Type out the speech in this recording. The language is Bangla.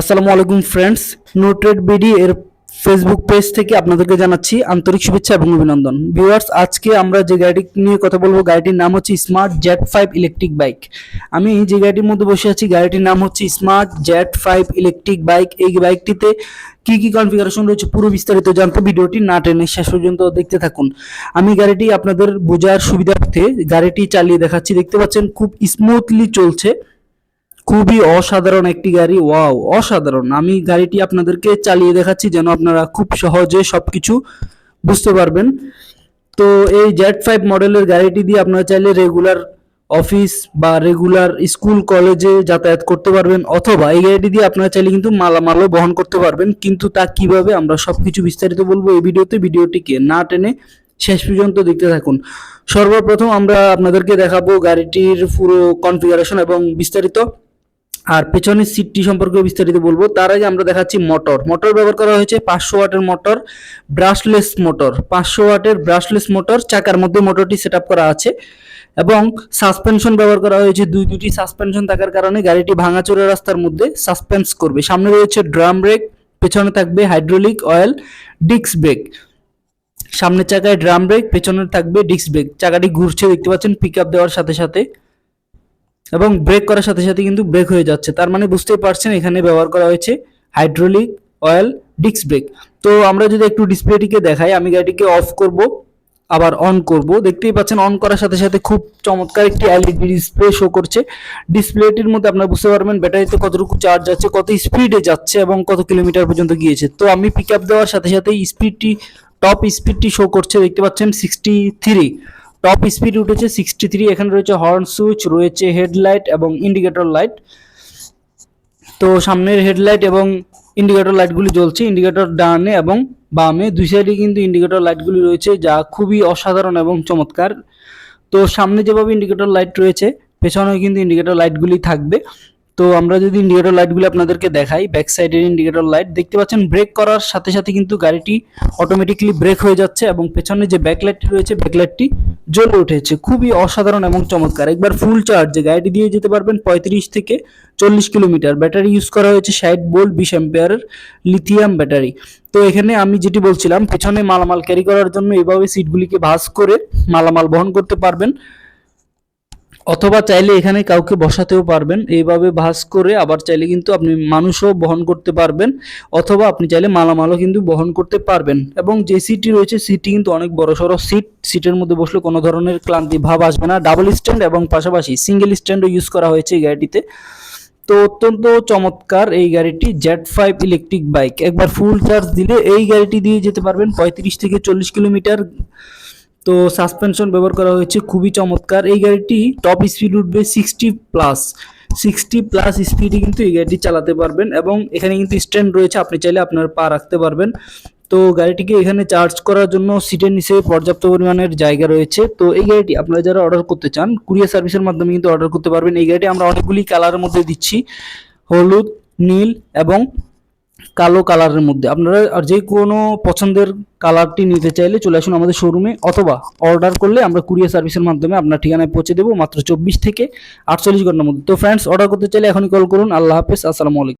আসসালামু আলাইকুম ফ্রেন্ডস নোটেড বিডি এর ফেসবুক পেজ থেকে আপনাদেরকে জানাচ্ছি আন্তরিক শুভেচ্ছা এবং অভিনন্দন। ভিউয়ার্স আজকে আমরা যে গাড়িটি নিয়ে কথা বলব, গাড়িটির নাম হচ্ছে smart Z five electric bike আমি যে গাড়িটির মধ্যে বসে আছি, গাড়িটির নাম হচ্ছে smart Z five electric bike এই বাইকটিতে কি কি কনফিগারেশন রয়েছে পুরো বিস্তারিত জানতে ভিডিওটি না টেনে শেষ পর্যন্ত দেখতে থাকুন। আমি গাড়িটি আপনাদের বোঝার সুবিধার্থে গাড়িটি চালিয়ে দেখাচ্ছি। দেখতে পাচ্ছেন, খুব স্মুথলি চলছে। খুবই অসাধারণ একটি গাড়ি, ওয়াও, অসাধারণ। আমি গাড়িটি আপনাদেরকে চালিয়ে দেখাচ্ছি যেন আপনারা খুব সহজে সব কিছু বুঝতে পারবেন। তো এই জেড ফাইভ মডেলের গাড়িটি দিয়ে আপনারা চাইলে রেগুলার অফিস বা রেগুলার স্কুল, কলেজে যাতায়াত করতে পারবেন, অথবা এই গাড়িটি দিয়ে আপনারা চাইলে কিন্তু মালামালও বহন করতে পারবেন। কিন্তু তা কীভাবে আমরা সব কিছু বিস্তারিত বলব এই ভিডিওতে। ভিডিওটিকে না টেনে শেষ পর্যন্ত দেখতে থাকুন। সর্বপ্রথম আমরা আপনাদেরকে দেখাবো গাড়িটির পুরো কনফিগারেশন এবং বিস্তারিত। আর পেছনের সিটটি সম্পর্কে বিস্তারিত বলব। তার আগে আমরা দেখাচ্ছি মোটর মোটর ব্যবহার করা হয়েছে পাঁচশো ওয়াটের মোটর ব্রাশলেস মোটর পাঁচশো ওয়াটের ব্রাশলেস মোটর চাকার মধ্যে মোটরটি সেট করা আছে এবং সাসপেনশন ব্যবহার করা হয়েছে। দুই দুটি সাসপেনশন থাকার কারণে গাড়িটি ভাঙাচোরা রাস্তার মধ্যে সাসপেন্স করবে। সামনে রয়েছে ড্রাম ব্রেক পেছনে থাকবে হাইড্রোলিক অয়েল ডিস্ক ব্রেক সামনের চাকায় ড্রাম ব্রেক পেছনে থাকবে ডিস্ক ব্রেক চাকাটি ঘুরছে, দেখতে পাচ্ছেন পিক আপ দেওয়ার সাথে সাথে। এবং ব্রেক করার সাথে সাথে কিন্তু ব্রেক হয়ে যাচ্ছে। তার মানে বুঝতেই পারছেন, এখানে ব্যবহার করা হয়েছে হাইড্রোলিক অয়েল ডিস্ক ব্রেক তো আমরা যদি একটু ডিসপ্লেটিকে দেখাই, আমি গাড়িটিকে অফ করব, আবার অন করব। দেখতেই পাচ্ছেন অন করার সাথে সাথে খুব চমৎকার একটি এলইডি ডিসপ্লে শো করছে। ডিসপ্লেটির মধ্যে আপনারা বুঝতে পারবেন, ব্যাটারিতে কতটুকু চার্জ যাচ্ছে কত স্পিডে যাচ্ছে এবং কত কিলোমিটার পর্যন্ত গিয়েছে। তো আমি পিক আপ দেওয়ার সাথে সাথে স্পিডটি টপ স্পিডটি শো করছে, দেখতে পাচ্ছেন সিক্সটি থ্রি টপ স্পিড উঠেছে সিক্সটি থ্রি এখানে রয়েছে হর্ন সুইচ রয়েছে হেডলাইট এবং ইন্ডিকেটর লাইট তো সামনের হেডলাইট এবং ইন্ডিকেটর লাইটগুলি জ্বলছে ইন্ডিকেটর ডানে এবং বামে। দুই সাইডে কিন্তু ইন্ডিকেটর লাইটগুলি রয়েছে, যা খুবই অসাধারণ এবং চমৎকার। তো সামনে যেভাবে ইন্ডিকেটর লাইট রয়েছে, পেছনেও কিন্তু ইন্ডিকেটর লাইটগুলি থাকবে। তো আমরা যদি ইন্ডিকেটর লাইটগুলো আপনাদেরকে দেখাই ব্যাক সাইডের ইন্ডিকেটর লাইট দেখতে পাচ্ছেন ব্রেক করার সাথে সাথে কিন্তু গাড়িটি অটোমেটিকলি ব্রেক হয়ে যাচ্ছে এবং পেছনে যে ব্যাকলাইটটি রয়েছে ব্যাকলাইটটি জ্বলে উঠেছে। খুবই অসাধারণ এবং চমৎকার। একবার ফুল চার্জে গাড়িটি দিয়ে যেতে পারবেন পঁয়ত্রিশ থেকে চল্লিশ কিলোমিটার। ব্যাটারি ইউজ করা হয়েছে ষাট বোল্ট, বিশ অ্যাম্পিয়ারের লিথিয়াম ব্যাটারি তো এখানে আমি যেটি বলছিলাম, পেছনে মালামাল ক্যারি করার জন্য এভাবে সিটগুলিকে ভাঁজ করে মালামাল বহন করতে পারবেন। অথবা চাইলে এখানে কাউকে বসাতেও পারবেন। এইভাবে ভাস করে আবার চাইলে কিন্তু আপনি মানুষও বহন করতে পারবেন, অথবা আপনি চাইলে মালামালও কিন্তু বহন করতে পারবেন। এবং যে সিটটি রয়েছে, সিটটি কিন্তু অনেক বড় সড়ো সিট। সিটের মধ্যে বসলে কোনো ধরনের ক্লান্তি ভাব আসবে না। ডাবল স্ট্যান্ড এবং পাশাপাশি সিঙ্গেল স্ট্যান্ডও ইউজ করা হয়েছে এই গাড়িটিতে। তো অত্যন্ত চমৎকার এই গাড়িটি জেড ফাইভ ইলেকট্রিক বাইক একবার ফুল চার্জ দিলে এই গাড়িটি দিয়ে যেতে পারবেন পঁয়ত্রিশ থেকে চল্লিশ কিলোমিটার। তো সাসপেনশন ব্যবহার করা হয়েছে, খুবই চমৎকার। এই গাড়িটি টপ স্পিড উঠবে সিক্সটি প্লাস সিক্সটি প্লাস স্পিডে কিন্তু এই গাড়িটি চালাতে পারবেন এবং এখানে কিন্তু স্ট্যান্ড রয়েছে, আপনি চাইলে আপনার পা রাখতে পারবেন। তো গাড়িটিকে এখানে চার্জ করার জন্য সিটের নিচে পর্যাপ্ত পরিমাণের জায়গা রয়েছে। তো এই গাড়িটি আপনারা যারা অর্ডার করতে চান কুরিয়ার সার্ভিসের মাধ্যমে কিন্তু অর্ডার করতে পারবেন। এই গাড়িটি আমরা অনেকগুলি কালারের মধ্যে দিচ্ছি, হলুদ, নীল এবং কালো কালারের মধ্যে। আপনারা আর যে কোনো পছন্দের কালারটি নিতে চাইলে চলে আসুন আমাদের শোরুমে অথবা অর্ডার করলে আমরা কুরিয়ার সার্ভিসের মাধ্যমে আপনার ঠিকানায় পৌঁছে দেবো মাত্র চব্বিশ থেকে আটচল্লিশ ঘণ্টার মধ্যে। তো ফ্রেন্ডস অর্ডার করতে চাইলে এখনই কল করুন। আল্লাহ হাফেজ। আসসালামু আলাইকুম।